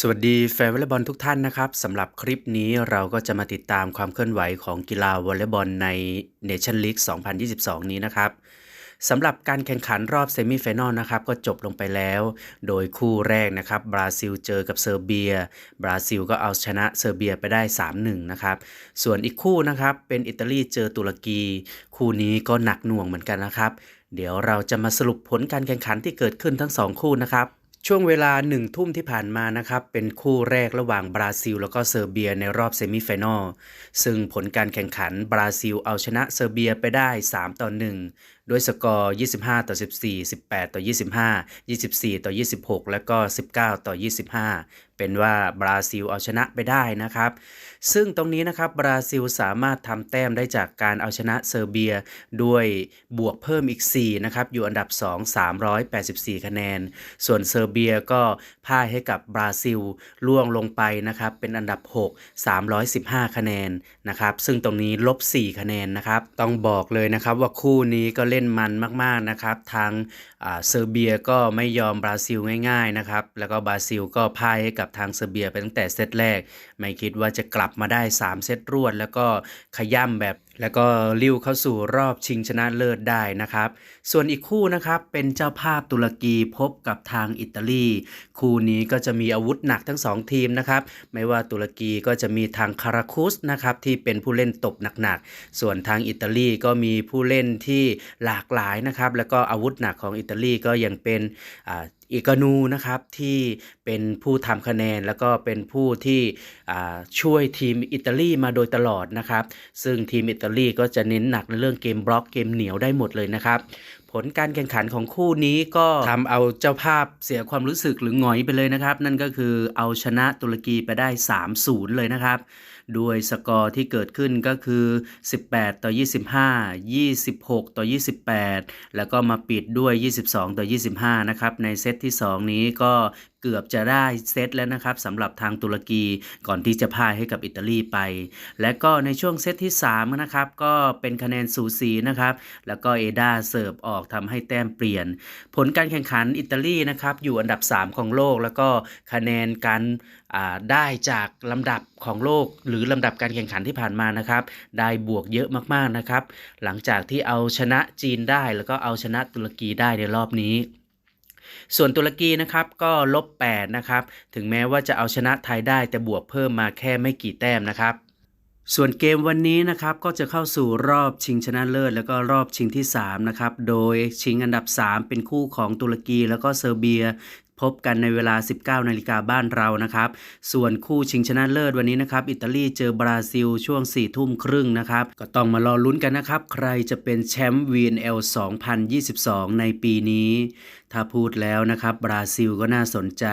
สวัสดีแฟนวอลเลย์บอลทุกท่านนะครับสำหรับคลิปนี้เราก็จะมาติดตามความเคลื่อนไหวของกีฬาวอลเลย์บอลในเนชั่นลีก2022 นี้นะครับสำหรับการแข่งขันรอบเซมิไฟแนลนะครับก็จบลงไปแล้ว โดยคู่แรกนะครับบราซิลเจอกับเซอร์เบีย บราซิลก็เอาชนะเซอร์เบียไปได้ 3-1 นะครับ ส่วนอีกคู่นะครับเป็นอิตาลีเจอตุรกี คู่นี้ก็หนักหน่วงเหมือนกันนะครับ เดี๋ยวเราจะมาสรุปผลการแข่งขันที่เกิดขึ้นทั้งสองคู่นะครับ ช่วงเวลาหนึ่งทุ่มที่ผ่านมานะครับ เป็นคู่แรกระหว่างบราซิล แล้วก็เซอร์เบียในรอบเซมิไฟแนลซึ่งผลการแข่งขันบราซิลเอาชนะเซอร์เบียไปได้ 3 ต่อ 1 ด้วยสกอร์ 25 ต่อ 14 18 ต่อ 25 24 ต่อ 26 แล้วก็ 19 ต่อ 25 เป็นว่าบราซิลเอาชนะไปได้นะครับ ซึ่งตรงนี้นะครับบราซิลสามารถทำแต้มได้จากการเอาชนะเซอร์เบียด้วยบวกเพิ่มอีก 4 นะครับ อยู่อันดับ 2 384 คะแนน ส่วนเซอร์เบียก็พ่ายให้กับบราซิลล่วงลงไปนะครับ เป็นอันดับ 6 315 คะแนนนะครับ ซึ่งตรงนี้ลบ 4 คะแนนนะครับ ต้องบอกเลยนะครับว่าคู่นี้ก็เล่นนมันมากๆนะครับ ทางเซอร์เบียก็ไม่ยอมบราซิลง่ายๆนะครับ แล้วก็บราซิลก็พ่ายให้กับทางเซอร์เบียไปตั้งแต่เซตแรก ไม่คิดว่าจะกลับมาได้ 3 เซตรวด แล้วก็ขย่ำแบบแล้วก็ลิ้วเข้าสู่รอบชิงชนะเลิศได้นะครับ ส่วนอีกคู่นะครับเป็นเจ้าภาพตุรกีพบกับทางอิตาลี คู่นี้ก็จะมีอาวุธหนักทั้ง 2 ทีมนะครับ ไม่ว่าตุรกีก็จะมีทางคาราคุสนะครับที่เป็นผู้เล่นตบหนักๆ ส่วนทางอิตาลีก็มีผู้เล่นที่หลากหลายนะครับแล้วก็อาวุธหนักของอิตาลีก็ยังเป็นอีกานูนะครับที่เป็นผู้ทำคะแนนแล้วก็เป็นผู้ที่ช่วยทีมอิตาลีมาโดยตลอดนะครับ ซึ่งทีมอิตาลีก็จะเน้นหนักในเรื่องเกมบล็อกเกมเหนียวได้หมดเลยนะครับผลการแข่งขันของคู่นี้ก็ทำเอาเจ้าภาพเสียความรู้สึกหรือหงอยไปเลยนะครับ นั่นก็คือเอาชนะตุรกีไปได้ 3-0 เลยนะครับด้วยสกอร์ที่เกิดขึ้นก็คือ 18 ต่อ 25 26 ต่อ 28 แล้วก็มาปิดด้วย 22 ต่อ 25 นะครับ ในเซตที่ 2 นี้ก็เกือบจะได้เซตแล้วนะครับสำหรับทางตุรกีก่อนที่จะพ่ายให้กับอิตาลีไป และก็ในช่วงเซตที่3นะครับก็เป็นคะแนนสูสีนะครับแล้วก็เอดาเสิร์ฟออกทำให้แต้มเปลี่ยน ผลการแข่งขันอิตาลีนะครับอยู่อันดับ 3 ของโลก แล้วก็คะแนนการได้จากลำดับของโลก หรือลำดับการแข่งขันที่ผ่านมานะครับ ได้บวกเยอะมากๆนะครับ หลังจากที่เอาชนะจีนได้แล้วก็เอาชนะตุรกีได้ในรอบนี้ ส่วนตุรกีนะครับก็ลบ8นะครับถึงแม้ว่าจะเอาชนะไทยได้แต่บวกเพิ่มมาแค่ไม่กี่แต้มนะครับส่วนเกมวันนี้นะครับก็จะเข้าสู่รอบชิงชนะเลิศ แล้วก็รอบชิงที่3นะครับโดยชิงอันดับ 3 เป็นคู่ของตุรกีแล้วก็เซอร์เบีย พบกันในเวลา 19นาฬิกาบ้านเรานะครับส่วนคู่ชิงชนะเลิศวันนี้นะครับอิตาลีเจอบราซิลช่วง4ทุ่มครึ่งนะครับก็ต้องมารอลุ้นกันนะครับ ใครจะเป็นแชมป์ VNL 2022 ในปีนี้ ถ้าพูดแล้วนะครับบราซิลก็น่าสนใจ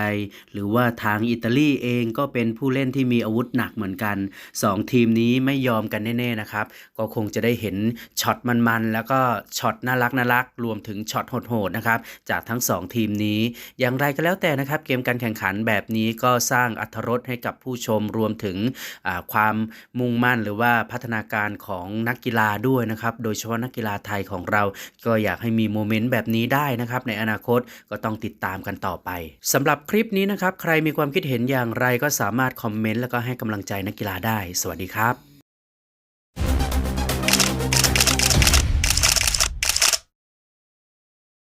หรือว่าทางอิตาลีเองก็เป็นผู้เล่นที่มีอาวุธหนักเหมือนกัน 2 ทีมนี้ไม่ยอมกันแน่ๆนะครับ ก็คงจะได้เห็นช็อตมันๆ แล้วก็ช็อตน่ารักน่ารักรวมถึงช็อตโหดๆนะครับจากทั้ง 2 ทีมนี้ อย่างไรก็แล้วแต่นะครับ เกมการแข่งขันแบบนี้ก็สร้างอรรถรสให้กับผู้ชมรวมถึงความมุ่งมั่นหรือว่าพัฒนาการของนักกีฬาด้วยนะครับ โดยเฉพาะนักกีฬาไทยของเรา ก็อยากให้มีโมเมนต์แบบนี้ได้นะครับในอนาคคตก็ต้องติดตามกันต่อไปสำหรับคลิปนี้นะครับ ใครมีความคิดเห็นอย่างไรก็สามารถคอมเมนต์แล้วก็ให้กำลังใจนักกีฬาได้ สวัสดีครับ